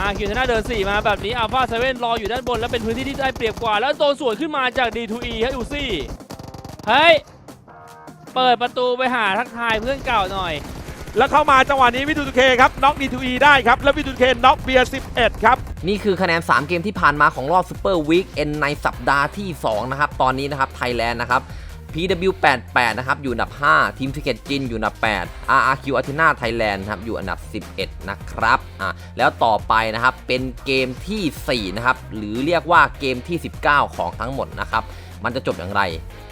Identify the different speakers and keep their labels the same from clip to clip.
Speaker 1: อาคิวชนะเดิน 4 มาแบบนี้อัลฟาเซเว่นรออยู่ด้านบน แล้วเป็นพื้นที่ที่ได้เปรียบกว่า แล้วโดนสวนขึ้นมาจาก D2E ฮะอูซี่เฮ้ย เปิดประตูไปหาทักทายเพื่อนเก่าหน่อย
Speaker 2: แล้วเข้ามาจังหวะนี้วิทูทูเคครับน็อกดีทูอีได้ครับ แล้ววิทูทูเคน็อกเบียร์11 ครับ
Speaker 3: นี่คือคะแนน 3 เกมที่ผ่านมาของรอบซูเปอร์วีคเอ็นในสัปดาห์ที่ 2 นะครับ ตอนนี้นะครับไทยแลนด์นะครับ PW88 นะครับอยู่อันดับ 5 ทีมทิเก็ตจินอยู่อันดับ 8 RRQ Athena Thailand ครับอยู่อันดับ 11 นะครับอะแล้วต่อไปนะครับเป็นเกมทีสี่ 4 นะครับ หรือเรียกว่าเกมที่ 19 ของทั้งหมดนะครับ มันจะจบอย่างไร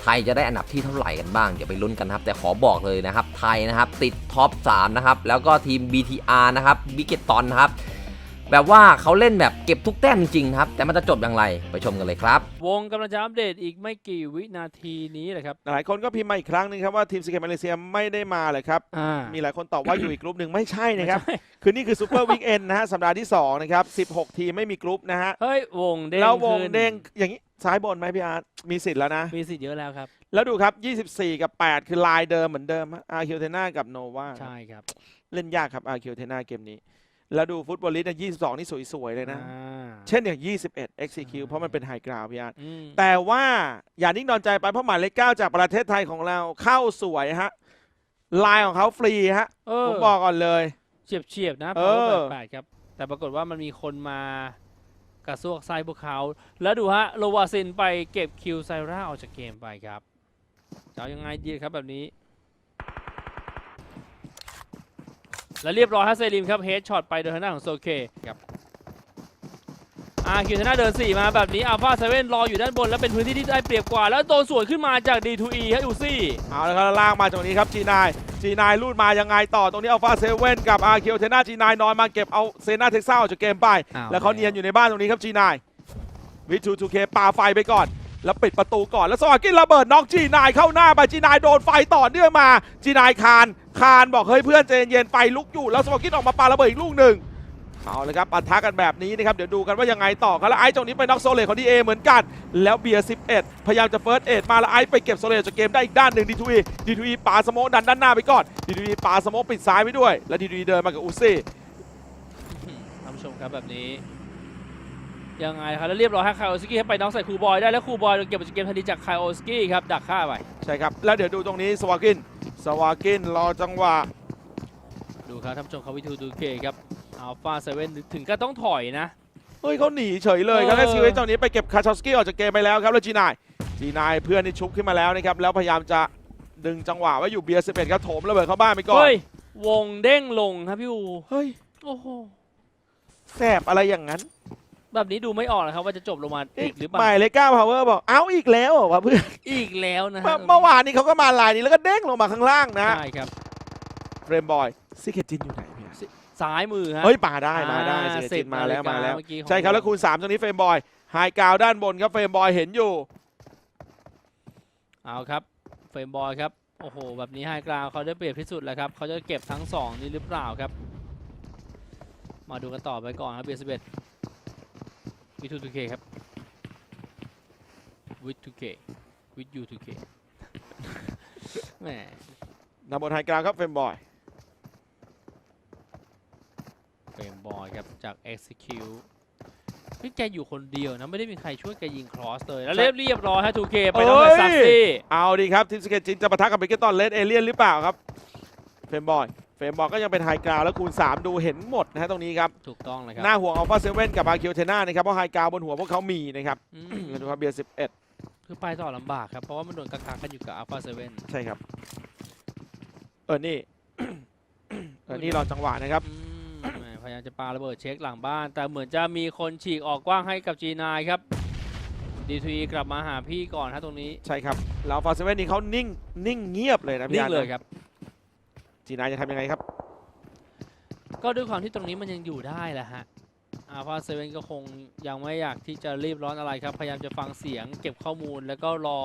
Speaker 3: ไทยจะได้อันดับที่เท่าไหร่กันบ้าง เดี๋ยวไปลุ้นกันครับ แต่ขอบอกเลยนะครับ ไทยนะครับติดท็อป 3 นะครับ แล้วก็ทีม BTR นะครับบิเกตตอนนะครับ แบบว่าเขาเล่นแบบเก็บทุกแต้มจริงๆนะครับ แต่มันจะจบอย่างไรไปชมกันเลยครับ
Speaker 1: วงกำลังจะอัปเดตอีกไม่กี่วินาทีนี้แหละครับ
Speaker 2: หลายคนก็พิมพ์มาอีกครั้งหนึงครับว่าทีมสเกตมาเลเซียไม่ได้มาเลยครับ
Speaker 1: อ่า
Speaker 2: มีหลายคนตอบว่าอยู่อีกกลุ่มหนึ่งไม่ใช่นะครับ
Speaker 1: ไม่ใช่
Speaker 2: คือนี่คือซูเปอร์วิกเอนนะฮะ สัปดาห์ที่ 2 นะครับ 16 ทีมไม่มีกลุ่มนะฮะ
Speaker 1: เฮ้ยวงเด้ง
Speaker 2: แล้ววง
Speaker 1: ขึ้น
Speaker 2: เด้งอย่างนี้ซ้ายบนไหมพี่อาร์ตมีสิทธิ์แล้วนะ
Speaker 1: มีสิทธิ์เยอะแล้วครับ
Speaker 2: แล้วดูครับ 24 กับ 8 คือลายเดิมเหมือนเดิมอาร์คิวเทนากับโนวา
Speaker 1: ใช่ครับ
Speaker 2: เล่นยากครับอาร์คิวเทนาเกมนี้ แล้วดูฟุตบอลลิสต์22นี่สวยๆเลยนะ
Speaker 1: อ่า
Speaker 2: เช่นอย่าง 21 XCQ เพราะมันเป็นไฮกราวพี่อาร์ต
Speaker 1: อืม
Speaker 2: แต่ว่าอย่านิ่งนอนใจไปเพราะหมายเลขเก้าจากประเทศไทยของเราเข้าสวยฮะลายของเขาฟรีฮะ
Speaker 1: เอ
Speaker 2: ผ
Speaker 1: อ
Speaker 2: มบอกก่อนเลย
Speaker 1: เฉียบเฉียบๆนะ
Speaker 2: เอ
Speaker 1: เพ
Speaker 2: อ
Speaker 1: ราะว่าแปดครับ แต่ปรากฏว่ามันมีคนมากระซวกไส้พวกเขา แล้วดูฮะโลวาซินไปเก็บคิวไซร่าออกจากเกมไปครับจะเอายังไงดีครับแบบนี้ แล้วเรียบร้อยฮะเซริมครับเฮดช็อตไปโดยทางด้านของโซเคครับอาคิวชนะเดิน4มาแบบนี้อัลฟาเซเว่นรออยู่ด้านบน แล้วเป็นพื้นที่ที่ได้เปรียบกว่า แล้วโดนสวนขึ้นมาจาก D2E ฮะอูซี่
Speaker 2: เอาละครับล่างมาตรงนี้ครับ G9 G9 ลูดมายังไงต่อตรงนี้อัลฟาเซเว่นกับอาร์คิวเทนา G9 นอนมาเก็บเอาเซนาเท็กซัสออกจากเกมไป
Speaker 1: อ้าว
Speaker 2: แล้วเขาเนียนอยู่ในบ้านตรงนี้ครับ G9 วิทูทูเคปาไฟไปก่อน แล้วปิดประตูก่อนแล้วสวากินระเบิดน็อก G9 เข้าหน้าไป G9 โดนไฟต่อเนื่องมา G9 คานคานบอกเฮ้ยเพื่อนใจเย็นๆไฟลุกอยู่แล้วสวากินออกมาปาระเบิดอีกลูกหนึ่งเอาเลยครับปะทะกันแบบนี้นะครับ เดี๋ยวดูกันว่ายังไงต่อครับ แล้วไอซ์ตรงนี้ไปน็อกโซเลของดีเอเหมือนกัน แล้วเบียร์ 11 พยายามจะเฟิร์สเอ็ดมาแล้วไอซ์ไปเก็บโซเลจากเกมได้อีกด้านหนึ่งดีทูอีดีทูอีปาสโมกดันด้านหน้าไปก่อนดีทูอีปาสโมกปิดซ้ายไปด้วย แล้วดีทูอีเดินมากับอุซี่
Speaker 1: ท่านผู้ชมครับแบบนี้ ยังไงครับแล้วเรียบร้อยให้คายโอสกี้ให้ไปน้องใส่ครูบอยได้แล้วครูบอยโดนเก็บจากเกมทันทีจากคายโอสกี้ครับดักฆ่าไป
Speaker 2: ใช่ครับ แล้วเดี๋ยวดูตรงนี้สวากินสวากินรอจังหวะ
Speaker 1: ดูครับท่านผู้ชมเขาวิทูดูเคครับอัลฟาเซเว่นถึงก็ต้องถอยนะ
Speaker 2: เฮ้ยเขาหนีเฉยเลยครับ
Speaker 1: เออ
Speaker 2: แล้วซีเวสตรงนี้ไปเก็บคาชอฟสกี้ออกจากเกมไปแล้วครับแล้วจีนายจีนายเพื่อนนี่ชุบขึ้นมาแล้วนะครับแล้วพยายามจะดึงจังหวะไว้อยู่เบียร์11ครับโถมระเบิดเข้าบ้านไปก่อน
Speaker 1: เฮ้ยวงเด้งลงครับพี่อู
Speaker 2: เฮ้ย
Speaker 1: โอ้โห
Speaker 2: แสบอะไรอย่างนั้น
Speaker 1: แบบนี้ดูไม่ออกนะครับว่าจะจบลงมาอีกหรือเป
Speaker 2: ห
Speaker 1: ล่า
Speaker 2: มายเลขเก้าพาวเวอร์บอกเอาอีกแล้วเหรอวะเพื่อน
Speaker 1: อีกแล้วนะ
Speaker 2: เมื่
Speaker 1: ฮะ
Speaker 2: อเมื่อวานนี้เขาก็มาลายนี้แล้วก็เด้งลงมาข้างล่างนะ
Speaker 1: ใช่ครับ
Speaker 2: เฟรมบอยซิกเก็ตจินอยู่ไหนพี่
Speaker 1: ซ้ายมือฮะ
Speaker 2: เฮ้ยมาได้มาได้
Speaker 1: อ่า
Speaker 2: ซิกเก็ตจิน
Speaker 1: 10
Speaker 2: มาแล้วมาแล้ว
Speaker 1: นาฬิกาเมื่อกี้ของ
Speaker 2: ใช่ครับแล้วคูณ3ตรงนี้เฟรมบอยไฮกราวด้านบนครับเฟรมบอยเห็นอยู่
Speaker 1: เอาครับเฟรมบอยครับโอ้โหแบบนี้ไฮกราวเขาได้เปรียบที่สุดแล้วครับเขาจะเก็บทั้งสองนี้หรือเปล่าครับ มาดูกันต่อไปก่อนครับเบียร์สิบเอ็ด วิทูทูเคครับวิทูเควิทยูทูเคแหม
Speaker 2: นำบนไฮกราวครับเฟรมบอย
Speaker 1: เฟรมบอยครับจาก execute พี่แกอยู่คนเดียวนะ ไม่ได้มีใครช่วยแกยิงครอสเลย แล้วเรียบเรียบร้อยฮะทูเคไปน้องแบบซักซี่
Speaker 2: เอาดีครับทีมสเก็ตจินจะปะทะกับเบเกตอนเลดเอเลียนหรือเปล่าครับเฟรมบอย เฟรมบอยก็ยังเป็นไฮกราวแล้วคูณ 3 ดูเห็นหมดนะฮะตรงนี้ครับ
Speaker 1: ถูกต้องเลยครั
Speaker 2: หน้าห่วงอัลฟาเซเว่นกับอาร์คิวเทนานะครับ เพราะไฮกราวบนหัวพวกเขามีนะครับ
Speaker 1: อืม
Speaker 2: แล้วดูครับเบียร์11
Speaker 1: คือไปต่อลำบากครับ เพราะว่ามันโดนกักๆกันอยู่กับ Alpha 7
Speaker 2: ใช่ครับ เออนี่ เออนี่รอจังหวะนะครับ
Speaker 1: อืมแหมพยายามจะปาระเบิดเช็คหลังบ้าน แต่เหมือนจะมีคนฉีกออกกว้างให้กับ G9 ครับ D2E กลับมาหาพี่ก่อนฮะตรงนี้
Speaker 2: ใช่ครับแล้วอัลฟาเซเว่นนี่เขานิ่ง นิ่งเงียบเลยนะพี่
Speaker 1: นิ่ง
Speaker 2: อาร์ต
Speaker 1: เลยครับ
Speaker 2: จีนายจะทำยังไงครับ
Speaker 1: ก็ด้วยความที่ตรงนี้มันยังอยู่ได้แหละฮะ Alpha 7ก็คงยังไม่อยากที่จะรีบร้อนอะไรครับ พยายามจะฟังเสียงเก็บข้อมูลแล้วก็รอ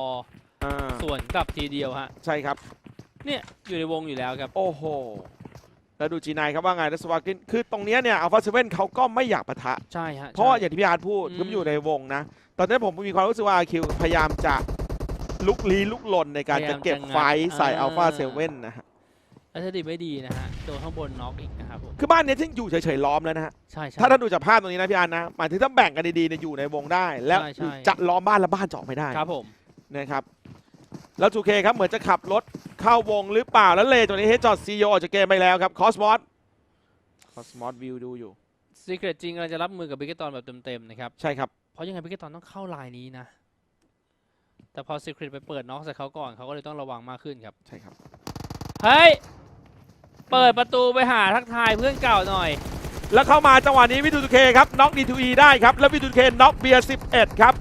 Speaker 2: อ่า
Speaker 1: ส่วนกลับทีเดียวฮะ
Speaker 2: ใช่ครับ
Speaker 1: เนี่ยอยู่ในวงอยู่แล้วครับ
Speaker 2: โอ้โห แล้วดูจีนายครับว่าไงแล้วสวากิน คือตรงเนี้ยเนี่ยอัลฟาเซเว่นเขาก็ไม่อยากปะทะ
Speaker 1: ใช่ฮะ
Speaker 2: เพราะว่าอ
Speaker 1: ใช่
Speaker 2: ย่างที่พี่อาร์ตพูด
Speaker 1: อืม
Speaker 2: คือมันอยู่ในวงนะ ตอนนี้ผมมีความรู้สึกว่าคิวพยายามจะลุกลี้ลุกลนในการจะเก็บไฟท์ใส่อัลฟาเซเว่นนะฮะ
Speaker 1: แล้วถ้าดีไม่ดีนะฮะโดนข้างบนน็อกอีกนะครับผม
Speaker 2: คือบ้านเนี้ยที่อยู่เฉยๆล้อมแล้วนะฮะ
Speaker 1: ใช่ใช่
Speaker 2: ถ้าท่านดูจากภาพตรงนี้นะพี่อันนะหมายถึงถ้าแบ่งกันดีๆเนี่ยอยู่ในวงได้ แล้ว
Speaker 1: ใช่ใช่
Speaker 2: จะล้อมบ้านแล้วบ้านจะออกไม่ได้
Speaker 1: ครับผม
Speaker 2: นะครับ แล้ว 2K ครับเหมือนจะขับรถเข้าวงหรือเปล่าแล้วเลตัวนี้เฮดจอดซีโอออกจากเกมไปแล้วครับคอสมอสคอสมอสวิวดูอยู่
Speaker 1: ซีเกรตจริงกำลังจะรับมือกับบิกเกตอนแบบเต็มๆนะครับ
Speaker 2: ใช่ครับ
Speaker 1: เพราะยังไงบิกเกตอนต้องเข้าลายนี้นะ แต่พอซีเกรตไปเปิดน็อกใส่เขาก่อนเขาก็เลยต้องระวังมากขึ้นครับ
Speaker 2: ใช่ครับ
Speaker 1: เฮ้ย เปิดประตูไปหาทักทายเพื่อนเก่าหน่อย
Speaker 2: แล้วเข้ามาจังหวะนี้วิทูเคครับน็อกดีทูอีได้ครับแล้ววิทูเคน็อกเบียร์11 ครับ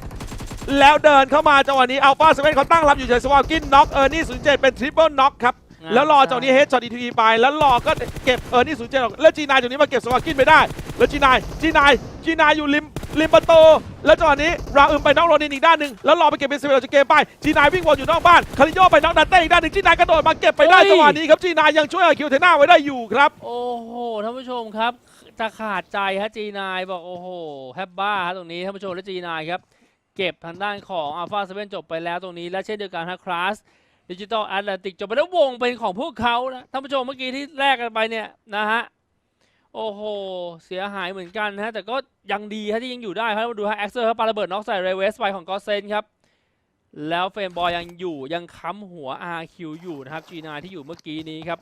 Speaker 2: แล้วเดินเข้ามาจังหวะนี้อัลฟาเซเว่นเขาตั้งรับอยู่เฉยสวากินน็อกเออร์นี่07เป็นทริปเปิลน็อกครับ
Speaker 1: อ่า
Speaker 2: แล้วรอจังหวะนี้เฮดช็อตดีทูอีไป แล้วรอก็เก็บเออร์นี่07ออกแล้วจีนายจังหวะนี้มาเก็บสวากินไปได้ แล้วจีนายจีนายจีนายอยู่ริม ริมประตูแล้วจังหวะนี้ราอึมไปน็อกโรนินอีกด้านหนึ่งแล้วรอไปเก็บเป็นสิบเอ็ดจากเกมไปจีนายวิ่งวนอยู่นอกบ้านคาริโยไปน็อกดันเต้อีกด้านหนึ่งจีนายกระโดดมาเก็บไปได้จังหวะนี้ครับจีนายยังช่วยคิวเทน่าไว้ได้อยู่ครับ
Speaker 1: โอ้โหท่านผู้ชมครับจะขาดใจฮะจีนายบอกโอ้โหแฮบบ้าฮะตรงนี้ท่านผู้ชมและจีนายครับเก็บทางด้านของอัลฟาเซเว่นจบไปแล้วตรงนี้และเช่นเดียวกันฮะคลาสดิจิตอลแอตแลนติกจบไปแล้ววงเป็นของพวกเขานะท่านผู้ชมเมื่อกี้ที่แลกกันไปเนี่ยนะฮะ โอ้โห เสียหายเหมือนกันนะฮะ แต่ก็ยังดีฮะที่ยังอยู่ได้ครับ มาดูฮะแอ็กเซอร์ครับปาระเบิดน็อกใส่เรเวสไปของกอสเซนครับ แล้วเฟรมบอยยังอยู่ยังค้ำหัว RQ อยู่นะครับจีนาที่อยู่เมื่อกี้นี้ครับ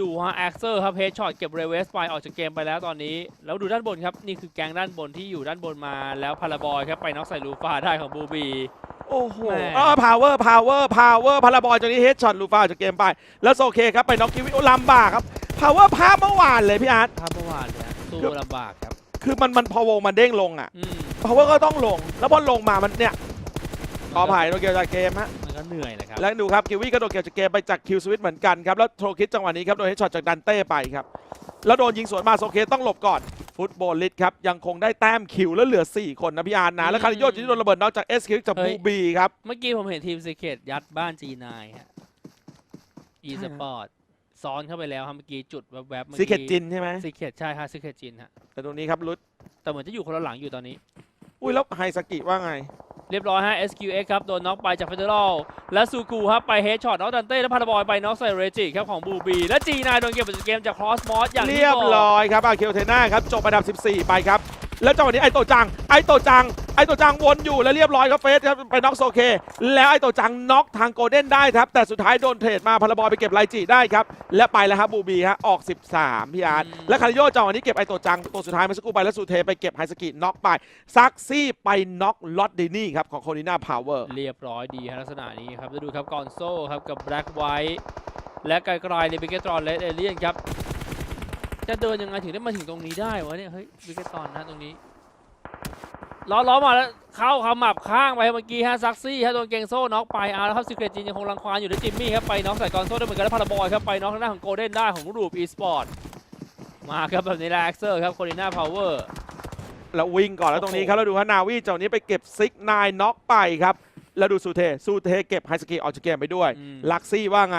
Speaker 1: ดูฮะแอ็กเซอร์ครับเฮดช็อตเก็บเรเวสไปออกจากเกมไปแล้วตอนนี้ แล้วดูด้านบนครับ นี่คือแกงด้านบนที่อยู่ด้านบนมา แล้วพาราบอยครับไปน็อกใส่ลูฟาได้ของบูบี
Speaker 2: โอ้โห
Speaker 1: แหม่
Speaker 2: เออพาวเวอร์ พาวเวอร์ พาวเวอร์ พาราบอยจนนี้เฮดช็อตลูฟ้าออกจากเกมไป แล้วโซเคครับไปน็อกคิวิโอลำบากครับ พาวเวอร์ภาพเมื่อวานเลยพี่อาร์ต
Speaker 1: ภาพเมื่อวานเลยฮะสู้ลำบากครับ
Speaker 2: คือมันมันพอวงมันเด้งลงอะ
Speaker 1: อืม
Speaker 2: พาวเวอร์ก็ต้องลง แล้วพอลงมามันเนี่ยขออภัยโดนเกี่ยวจากเกมฮะ
Speaker 1: มันก็เหนื่อยนะครับ
Speaker 2: แล้วดูครับคิวี่ก็โดนเกี่ยวจากเกมไปจากคิวสวิตเหมือนกันครับ แล้วโทรคิดจังหวะนี้ครับโดนเฮดช็อตจากดันเต้ไปครับ แล้วโดนยิงสวนมาโซเคต้องหลบก่อน ฟุตบอลลิสครับ ยังคงได้แต้มคิวแล้วเหลือ 4 คนนะพี่อาร์ตนะ แล้วคาริโยจิที่โดนระเบิดนอกจากเอสคิวจากบูบีครับ
Speaker 1: เมื่อกี้ผมเห็นทีมซีเคตยัดบ้าน G9 ฮะ e
Speaker 2: ใช่
Speaker 1: ส
Speaker 2: ฮะ
Speaker 1: ปอร์ต ซ้อนเข้าไปแล้วครับเมื่อกี้จุดแวบๆเมื่อ
Speaker 2: ซี
Speaker 1: กี้
Speaker 2: เคตจินใช่ไหม
Speaker 1: ซีเคตใช่ฮะซีเคตจินฮะ
Speaker 2: แต่ตรงนี้ครับลุด
Speaker 1: แต่เหมือนจะอยู่คนละหลังอยู่ตอนนี้
Speaker 2: อุ้ยแล้วไฮสกิว่าไง
Speaker 1: เรียบร้อยฮะ SQX ครับ โดนน็อกไปจากเฟเดอรัลและซูกูครับ ไปเฮดช็อตน็อกดันเต้ และพาราบอยไปน็อกใส่เรจิครับ ของบูบี และ G9 โดนเก็บจากเกมจากครอสมอสอย่างที่
Speaker 2: เรียบบ
Speaker 1: อก
Speaker 2: ร้อยครับอาเคลเทน่าครับ จบอันดับ 14 ไปครับ แล้วจังหวะนี้ไอโตจัง ไอโตจัง ไอโตจังวนอยู่แล้วเรียบร้อยครับเฟสครับไปน็อกโซเค แล้วไอโตจังน็อกทางโกลเด้นได้ครับแต่สุดท้ายโดนเทรดมาพาราบอยไปเก็บไลจิได้ครับและไปแล้วครับบูบีฮะออก 13พี่อาร์ตและคาริโยจังหวะนี้เก็บไอโตจังตัวสุดท้ายเมาสักครู่ไปแล้วสุเทไปเก็บไฮสกิน็อกไปซักซี่ไปน็อกลอตดินี่ครับของโคนิน่าพาวเวอร์
Speaker 1: เรียบร้อยดีฮะลักษณะนี้ครับแล้วดูครับกอนโซครับกับแบล็กไวท์และไกลๆในบิเกตรอนและเอเลียนครับจะเดินยังไงถึงได้มาถึงตรงนี้ได้วะเนี่ยเฮ้ยบิเกตรอนนะตรงนี้ ล้อล้อมาแล้วเข้าขมับข้างไปเมื่อกี้ฮะซักซี่ฮะโดนเกงโซ่น็อกไปเอาแล้วครับซิกเรตจินยังคงรังควานอยู่ด้วยจิมมี่ครับไปน็อกใส่กอนโซ่ได้เหมือนกันแล้วพาราบอยครับไปน็อกทางด้านของโกลเด้นได้ของรูปอีสปอร์ตมาครับแบบนี้แหละแอคเซอร์ครับโคลิน่าพาวเวอร์
Speaker 2: แล้ววิ่งก่อนแล้วตรงนี้
Speaker 1: โอ้โห
Speaker 2: ครับแล้วดูฮะนาวีเจ้านี้ไปเก็บซิกนายน็อกไปครับแล้วดูซูเทซูเทเก็บไฮสกีออกจากเกมไปด้วย
Speaker 1: อืม
Speaker 2: ลักซี่ว่าไง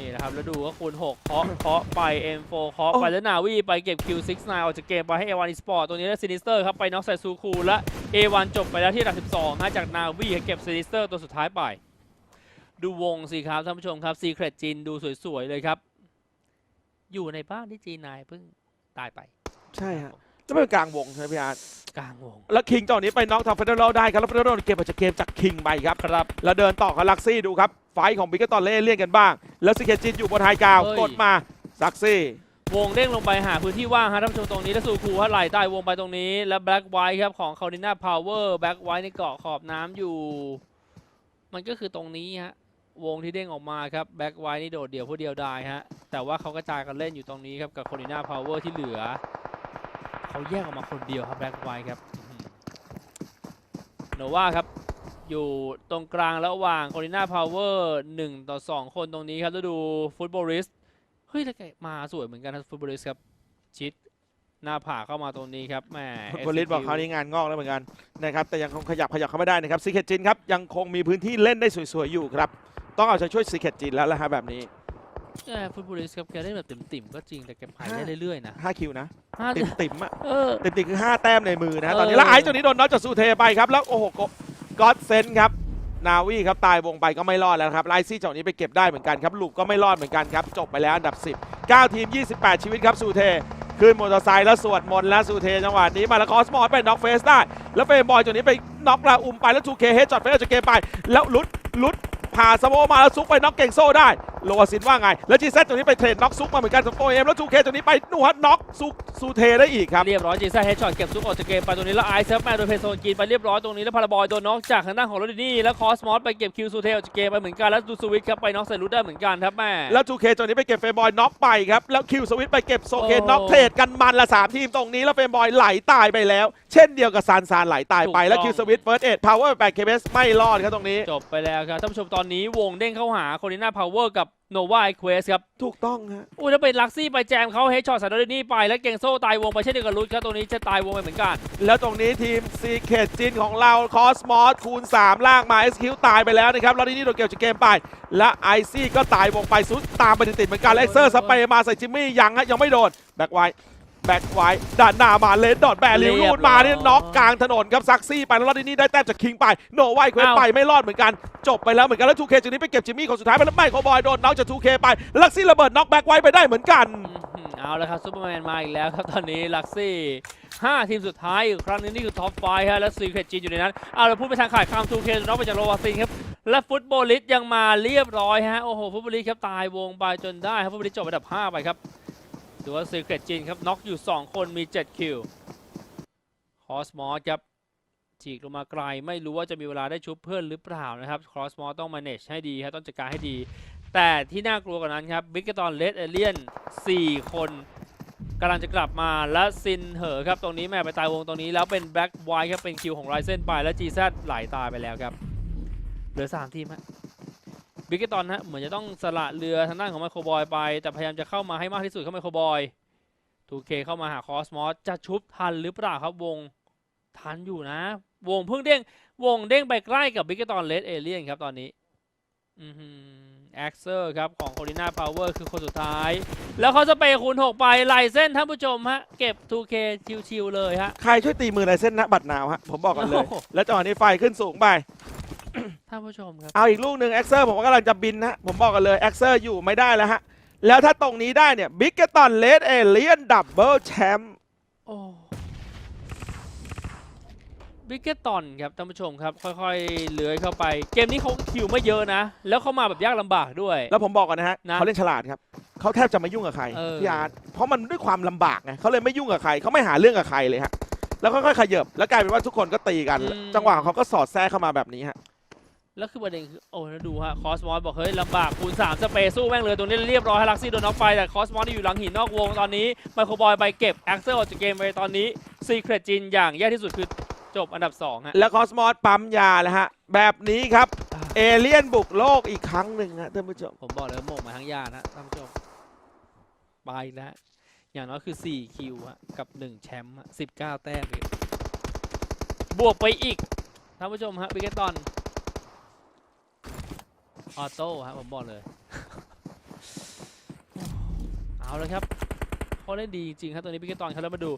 Speaker 1: นี่นะครับแล้วดูก็คูณ6เคาะเคาะไป M4 เคาะ
Speaker 2: โอ้
Speaker 1: ไปแล้วนาวีไปเก็บ Q69 ออกจากเกมไปให้ A1 Esport ตัวนี้แล้วซินิสเตอร์ครับไปน็อกใส่ซูคูและ A1 จบไปแล้วที่อันดับ 12ฮะจากนาวีให้เก็บซินิสเตอร์ตัวสุดท้ายไป ดูวงสิครับท่านผู้ชมครับ Secret จินดูสวยๆเลยครับ อยู่ในบ้านที่ G9 เพิ่งตายไป
Speaker 2: ใช่ฮะ จะไม่เป็นกลางวงใช่ไหมพี่อาร์ต
Speaker 1: กลางวง
Speaker 2: แล้วคิงเจ้านี้ไปน็อกทางเฟเดอรัลได้ครับ แล้วเฟเดอรัลเก็บออกจากเกมจากคิงไปครับ
Speaker 1: ครับ
Speaker 2: แล้วเดินต่อกับลักซี่ดูครับ ไฟท์ของบิ๊กเกอร์ตอนเล่เลี่ยนกันบ้าง แล้วซิเคจินอยู่บนไฮกราวด์
Speaker 1: เฮ้ย
Speaker 2: กดมาซักซี่
Speaker 1: วงเด้งลงไปหาพื้นที่ว่างฮะท่านผู้ชมตรงนี้แล้วซูคูฮะไหลใต้วงไปตรงนี้ แล้วแบล็กไวท์ครับของคาริน่าพาวเวอร์แบล็กไวท์ในเกาะขอบน้ำอยู่ มันก็คือตรงนี้ฮะวงที่เด้งออกมาครับแบ็กไวท์นี่โดดเดี่ยวผู้เดียวได้ฮะแต่ว่าเขากระจายกันเล่นอยู่ตรงนี้ครับกับคาริน่าพาวเวอร์ที่เหลือ เขาแยกออกมาคนเดียวครับแบล็กไวท์ครับอื้อหือโนว่าครับอยู่ตรงกลางระหว่างคาริน่าพาวเวอร์หนึ่งต่อสองคนตรงนี้ครับแล้วดูฟุตบอลริสเฮ้ยแล้วแกมาสวยเหมือนกันนะฟุตบอลลิสครับชิดหน้าผากเข้ามาตรงนี้ครับแหม
Speaker 2: บริสบอกเขาวนี้งานงอกแล้วเหมือนกันนะครับแต่ยังคงขยับขยับเข้าไม่ได้นะครับซิเคจินครับยังคงมีพื้นที่เล่นได้สวยๆอยู่ครับต้องเอาใจช่วยซิเคจินแล้วละฮะแบบนี้
Speaker 1: แหมฟุตบอลลิสครับแกได้แบบติ่มๆก็จริงแต่แกไปได้เรื่อยๆนะ
Speaker 2: 5คิวนะ
Speaker 1: ห้า
Speaker 2: ติ่มติ่มๆอะ
Speaker 1: เออ
Speaker 2: ติ่มติ่มคือ 5 แต้มในมือนะฮะตอนนี้
Speaker 1: เออ
Speaker 2: แล้วไอ้ตัวนี้โดนน็อกจากซูเทไปครับ แล้วโอ้โหก็อดเซนครับ นาวีครับ ตายวงไปก็ไม่รอดแล้วครับไลซี่จากนี้ไปเก็บได้เหมือนกันครับลูกก็ไม่รอดเหมือนกันครับ จบไปแล้วอันดับ 10 9 ทีม 28 ชีวิตครับสูเท ขึ้นมอเตอร์ไซค์แล้วสวดมนต์แล้วสูเทจังหวะนี้มาแล้วคอสมอสไปน็อกเฟสได้ แล้วเฟรมบอยจากนี้ไปน็อกลาอุมไปแล้วทูเคเฮดจอดเฟสจากเกมไป แล้วลุดลุดผ่าสโมมาแล้วซุกไปน็อกเก่งโซ่ได้โลวาซินว่าไง แล้วจีเซตจากนี้ไปเทรดน็อกซุกมาเหมือนกันสโปเอมแล้วทูเคจากนี้ไปนูฮัตน็อกซุกสูเทได้อีกครับ
Speaker 1: เรียบร้อยจีซ่าเฮดช็อตเก็บซุกออกจากเกมไปตรงนี้แล้วไอซ์เซฟแมนโดนเพโซนกินไปเรียบร้อยตรงนี้แล้วพาราบอยโดนน็อกจากทางด้านของโรดินี่แล้วคอสมอสไปเก็บคิวซูเทลจากเกมไปเหมือนกันแล้วดูสวิตครับไปน็อกใส่รูดได้เหมือนกันครับแม่
Speaker 2: แล้ว 2K ตรงนี้ไปเก็บเฟรมบอยน็อกไปครับแล้วคิวสวิตไปเก็บโซเคน
Speaker 1: โอ้
Speaker 2: น็อกเทรดกันมันละ3ทีมตรงนี้แล้วเฟรมบอยไหลตายไปแล้ว เช่นเดียวกับซานซานไหลตายไป
Speaker 1: ถูกต้อง
Speaker 2: แล้วคิวสวิตเฟิร์สเอ็ดพาวเวอร์แปดเคเบสไม่รอดครับตรงนี้
Speaker 1: จบไปแล้วครับท่านผู้ชมตอนนี้วงเด้งเข้าหาโคลิน่าพาวเวอร์กับโนวาไอเควสครับ
Speaker 2: ถูกต้องฮะ
Speaker 1: อุ้ยแล้วเป็นลักซี่ไปแจมเขาเฮดช็อตใส่โรดินี่ไป แล้วเก่งโซ่ตายวงไปเช่นเดียวกับลุดครับตรงนี้จะตายวงไปเหมือนกัน
Speaker 2: แล้วตรงนี้ทีมซีเคดจินของเราคอสมอสคูณ 3 ล่างมา SQ ตายไปแล้วนะครับแล้วนี่โดนเกี่ยวจากเกมไป และไอซี่ก็ตายวงไปซุดตามไปติดๆเหมือนกันแล้วเอ็กเซอร์สเปรย์มาใส่จิมมี่ยังฮะยังไม่โดนแบ็กไว แบ็กไวด้านหน้ามาเลนดอดแบริว
Speaker 1: เรียบร้อย
Speaker 2: รูดมาเนี่ยน็อกกลางถนนครับซักซี่ไปแล้วลอดนี่ได้แต้มจากคิงไปโนไวเควส
Speaker 1: อ้าว
Speaker 2: ไปไม่รอดเหมือนกัน จบไปแล้วเหมือนกันแล้ว 2K จากนี้ไปเก็บจิมมี่คนสุดท้ายไปแล้วไม่เขาบอยโดนน็อกจาก 2K ไปลักซี่ระเบิดน็อกแบ็กไวไปได้เหมือนกัน
Speaker 1: อื้อหือเอาละครับซูเปอร์แมนมาอีกแล้วครับตอนนี้ลักซี่ห้าทีมสุดท้ายอีกครั้งนึงนี่คือท็อปไฟฮะและซีเครตจีนอยู่ในนั้นเอาเราพูดไปทางขายคามทูเคน็อกไปจากโรวาซินครับและฟุตบอลลิสยังมาเรียบร้อยฮะโอ้โหฟุตบอลลิสครับตายวงไปจนได้ครับฟุตบอลลิสจบอันดับ 5 ไปครับ ถือว่าซีเครตจีนครับน็อกอยู่ 2 คนมี 7 คิวคอสมอสครับฉีกลงมาไกลไม่รู้ว่าจะมีเวลาได้ชุบเพื่อนหรือเปล่านะครับคอสมอสต้อง manage ให้ดีครับต้องจัดการให้ดี แต่ที่น่ากลัวกว่านั้นครับบิกเกตอนเลดเอเลียน4 คนกำลังจะกลับมาและซินเหอครับ ตรงนี้แม่ไปตายวงตรงนี้แล้วเป็นแบ็กไวท์ครับเป็นคิวของไรเซนไปและจีแซไหลตายไปแล้วครับเหลือ 3 ทีมฮะ บิกเกตอนฮะเหมือนจะต้องสละเรือทางด้านของไมโครบอยไป แต่พยายามจะเข้ามาให้มากที่สุดครับไมโครบอยทูเคเข้ามาหาคอสมอสจะชุบทันหรือเปล่าครับวงทันอยู่นะ วงเพิ่งเด้งวงเด้งไปใกล้กับบิกเกตอนเลดเอเลียนครับตอนนี้อือหือแอ็กเซอร์ครับของโคลิน่าพาวเวอร์คือคนสุดท้าย แล้วเขาจะเปย์คูณ6ไปไลเส้นท่านผู้ชมฮะ เก็บ 2K ชิวๆเลยฮะ
Speaker 2: ใครช่วยตีมือในเส้นนะบัตรนาวฮะ ผมบอกกันเลย
Speaker 1: โอ้โห
Speaker 2: แล้วจังหวะนี้ไฟขึ้นสูงไป
Speaker 1: ท่านผู้ชมครับ
Speaker 2: เอาอีกลูกหนึ่งแอ็กเซอร์ผมว่ากำลังจะบินนะผมบอกกันเลยแอ็กเซอร์อยู่ไม่ได้แล้วฮะ แล้วถ้าตรงนี้ได้เนี่ยบิ๊กเกตอนเลดเอเลียนดับเบิลแชมป์
Speaker 1: โอ้บิกเกตอนครับท่านผู้ชมครับ ค่อยๆเลื้อยเข้าไป เกมนี้เขาคิวไม่เยอะนะ แล้วเขามาแบบยากลำบากด้วย
Speaker 2: แล้วผมบอกกันนะฮะ
Speaker 1: นะ
Speaker 2: เขาเล่นฉลาดครับเขาแทบจะไม่ยุ่งกับใคร
Speaker 1: เออ
Speaker 2: พี่อาร์ตเพราะมันด้วยความลำบากไงเขาเลยไม่ยุ่งกับใครเขาไม่หาเรื่องกับใครเลยฮะแล้วค่อยๆขยับแล้วกลายเป็นว่าทุกคนก็ตีกัน จังหวะของเขาก็สอดแทรกเข้ามาแบบนี้ฮะ
Speaker 1: แล้วคือประเด็นคือโอ้แล้วดูฮะคอสมอสบอกเฮ้ยลำบากคูณ3สเปซสู้แม่งเลยตรงนี้เรียบร้อยฮะลักซี่โดนน็อกไปแต่คอสมอสที่อยู่หลังหินนอกวงตอนนี้ไมโครบอยไปเก็บแอ็กเซลออกจากเกมไปตอนนี้ซีเครตจินอย่างแย่ที่สุดคือจบอันดับ2ฮะ
Speaker 2: แล้วคอสมอสปั๊มยาแล้วฮะแบบนี้ครับเอเลียนบุกโลกอีกครั้งหนึ่งฮะท่านผู้ชม
Speaker 1: ผมบอกเลยว่าโมงมาทั้งยานะท่านผู้ชมไปแล้วฮะอย่างน้อยคือ4คิวฮะกับ1แชมป์ฮะ19แต้มอีกบวกไปอีกท่านผู้ชมฮะบิกเกตอน ออโต้ฮะผมบอกเลย เอาเลยครับเขาเล่นดีจริงๆครับตรงนี้บิกเกตอนเขาแล้วมาดู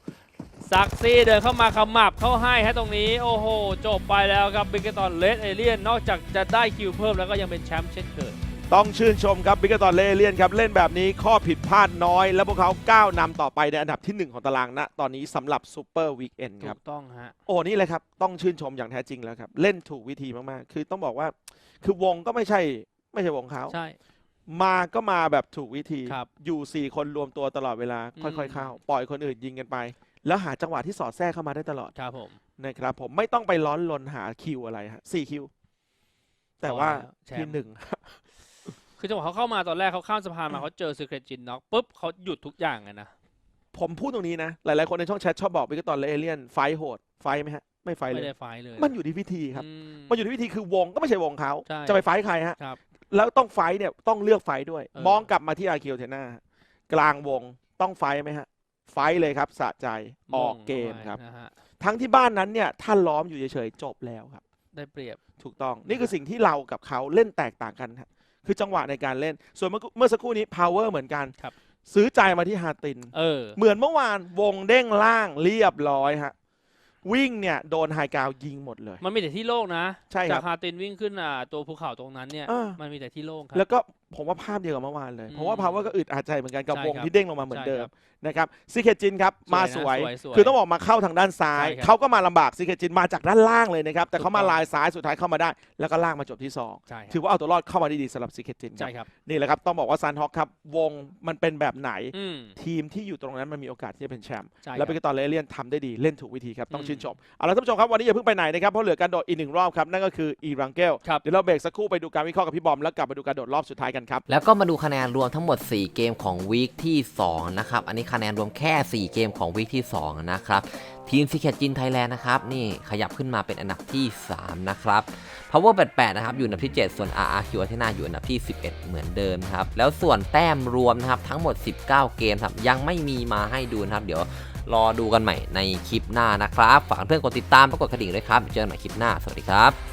Speaker 1: ซักซี่เดินเข้ามาขมับเข้าให้ฮะตรงนี้ โอ้โห จบไปแล้วครับบิกเกตอนเลดเอเลียนนอกจากจะได้คิวเพิ่มแล้วก็ยังเป็นแชมป์เช่นเคย
Speaker 2: ต้องชื่นชมครับบิ๊กตอนเลเลียนครับ เล่นแบบนี้ข้อผิดพลาดน้อย แล้วพวกเขาก้าวนำต่อไปในอันดับที่ 1 ของตารางนะตอนนี้สำหรับซูเปอร์วีคเอนค
Speaker 1: ถู
Speaker 2: รับ
Speaker 1: กต้องฮะ
Speaker 2: โอ้นี่เลยครับ ต้องชื่นชมอย่างแท้จริงแล้วครับ เล่นถูกวิธีมาก ๆ คือต้องบอกว่า คือวงก็ไม่ใช่ ไม่ใช่วงเขา
Speaker 1: ใช่
Speaker 2: มาก็มาแบบถูกวิธี
Speaker 1: ครับ
Speaker 2: อยู่4คนรวมตัวตลอดเวลา
Speaker 1: อืม
Speaker 2: ค่อยๆเข้า ปล่อยคนอื่นยิงกันไป แล้วหาจังหวะที่สอดแทรกเข้ามาได้ตลอด
Speaker 1: ครับผม
Speaker 2: นะครับผมไม่ต้องไปร้อนลนหาคิวอะไรฮะสี่คิว แต่ว่า
Speaker 1: แชม
Speaker 2: ที่
Speaker 1: ป์
Speaker 2: หนึ่ง
Speaker 1: คือจังหวะเขาเข้ามาตอนแรกเขาข้ามสะพานมาเขาเจอ Secret Gin น็อกปุ๊บเขาหยุดทุกอย่างเลยนะ
Speaker 2: ผมพูดตรงนี้นะ หลายๆคนในช่องแชทชอบบอกบิ๊กตอนและเอเลียนไฟท์โหด ไฟท์ไหมฮะ ไม่ไฟท์เล
Speaker 1: ไม่
Speaker 2: ย
Speaker 1: ได้ไฟท์เลย
Speaker 2: มันอยู่ที่วิธีครับ
Speaker 1: อืม
Speaker 2: มันอยู่ที่วิธีคือวงก็ไม่ใช่วงเขา
Speaker 1: ใช่
Speaker 2: จะไปไฟท์ใครฮะ
Speaker 1: ครับ
Speaker 2: แล้วต้องไฟท์เนี่ยต้องเลือกไฟท์ด้วย
Speaker 1: เออ
Speaker 2: มองกลับมาที่อาคิวเทน่ากลางวงต้องไฟท์ไหมฮะ ไฟท์เลยครับสะใจออกเกมครับ
Speaker 1: นะฮะ
Speaker 2: ทั้งที่บ้านนั้นเนี่ยท่านล้อมอยู่เฉยๆจบแล้วครับ
Speaker 1: ได้เปรียบ
Speaker 2: ถูกต้องนี่คือสิ่งที่เรากับเขาเล่นแตกต่างกันฮะคือจังหวะในการเล่น ส่วนเมื่อเมื่อสักครู่นี้ power เหมือนกัน
Speaker 1: ครับ
Speaker 2: ซื้อใจมาที่ฮาติน
Speaker 1: เออ
Speaker 2: เหมือนเมื่อวานวงเด้งล่างเรียบร้อยฮะ วิ่งเนี่ยโดนไฮกราวยิงหมดเลย
Speaker 1: มันมีแต่ที่โล่งนะ
Speaker 2: ใช่ครับ
Speaker 1: จากฮาตินวิ่งขึ้นอ่าตัวภูเขาตรงนั้นเนี่ย
Speaker 2: เออ
Speaker 1: มันมีแต่ที่โล่งครับ
Speaker 2: แล้วก็ ผมว่าภาพเดียวกับเมื่อวานเลย
Speaker 1: อืม
Speaker 2: เพราะว่าพาวเวอร์ก็อึดอัดใจเหมือนกันกับ
Speaker 1: ใช่
Speaker 2: วง
Speaker 1: ครับ
Speaker 2: ที่เด้งลงมาเหมือน
Speaker 1: ใช่
Speaker 2: เดิ
Speaker 1: ค
Speaker 2: ม
Speaker 1: รับ
Speaker 2: นะครับซีเคจินครับ
Speaker 1: สวยนะ
Speaker 2: มาสวย
Speaker 1: สวยสวย
Speaker 2: คือต้องบอกมาเข้าทางด้านซ้าย
Speaker 1: ใช่ครับ
Speaker 2: เขาก็มาลำบากซีเคจินมาจากด้านล่างเลยนะครับ แต่เขามา
Speaker 1: ถูกต้อง
Speaker 2: ลายซ้ายสุดท้ายเข้ามาได้ แล้วก็ลากมาจบที่สอง
Speaker 1: ใช่ค
Speaker 2: ถื
Speaker 1: รับ
Speaker 2: อว่าเอาตัวรอดเข้ามาได้ดีสำหรับซีเคจินค
Speaker 1: ใช่
Speaker 2: รับ
Speaker 1: ครับ
Speaker 2: นี่แหละครับต้องบอกว่าซันฮอคครับวงมันเป็นแบบไหน
Speaker 1: อืม
Speaker 2: ทีมที่อยู่ตรงนั้นมันมีโอกาสที่จะเป็นแชมป์
Speaker 1: ใช่
Speaker 2: แล้ว
Speaker 1: ค
Speaker 2: เป
Speaker 1: รับ
Speaker 2: กตอนเลเลียนทำได้ดีเล่นถูกวิธีครับต้อง
Speaker 1: อืม
Speaker 2: ชื่นชมเอาละท่านผู้ชมครับวันนี้อย่าเพิ่งไปไหนนะครับเพราะเหลือการโดดอีกหนึ่งรอบครับนั่นก็คืออีรังเกล
Speaker 1: ครับ
Speaker 2: เดี๋ยวเราเบรกสักครู่ไปดูการวิเคราะห์กับพี่บอมแล้วกลับมาดูการโดดรอบสุดท้ายกันครับ
Speaker 3: แล้วก็มาดูคะแนนรวมทั้งหมด 4 เกมของวีคที่ 2 นะครับ อันนี้คะแนนรวมแค่ 4 เกมของวีคที่ 2 นะครับทีมซิเคจินไทยแลนด์นะครับ นี่ขยับขึ้นมาเป็นอันดับที่ 3 นะครับ Power 88 นะครับ อยู่อันดับที่ 7 ส่วน RRQ Athena อยู่อันดับที่ 11 เหมือนเดิมครับ แล้วส่วนแต้มรวมนะครับ ทั้งหมด 19 เกมครับ ยังไม่มีมาให้ดูนะครับ เดี๋ยวรอดูกันใหม่ในคลิปหน้านะครับ ฝากเพื่อนกดติดตามและกดกระดิ่งด้วยครับ เจอกันใหม่คลิปหน้า สวัสดีครับ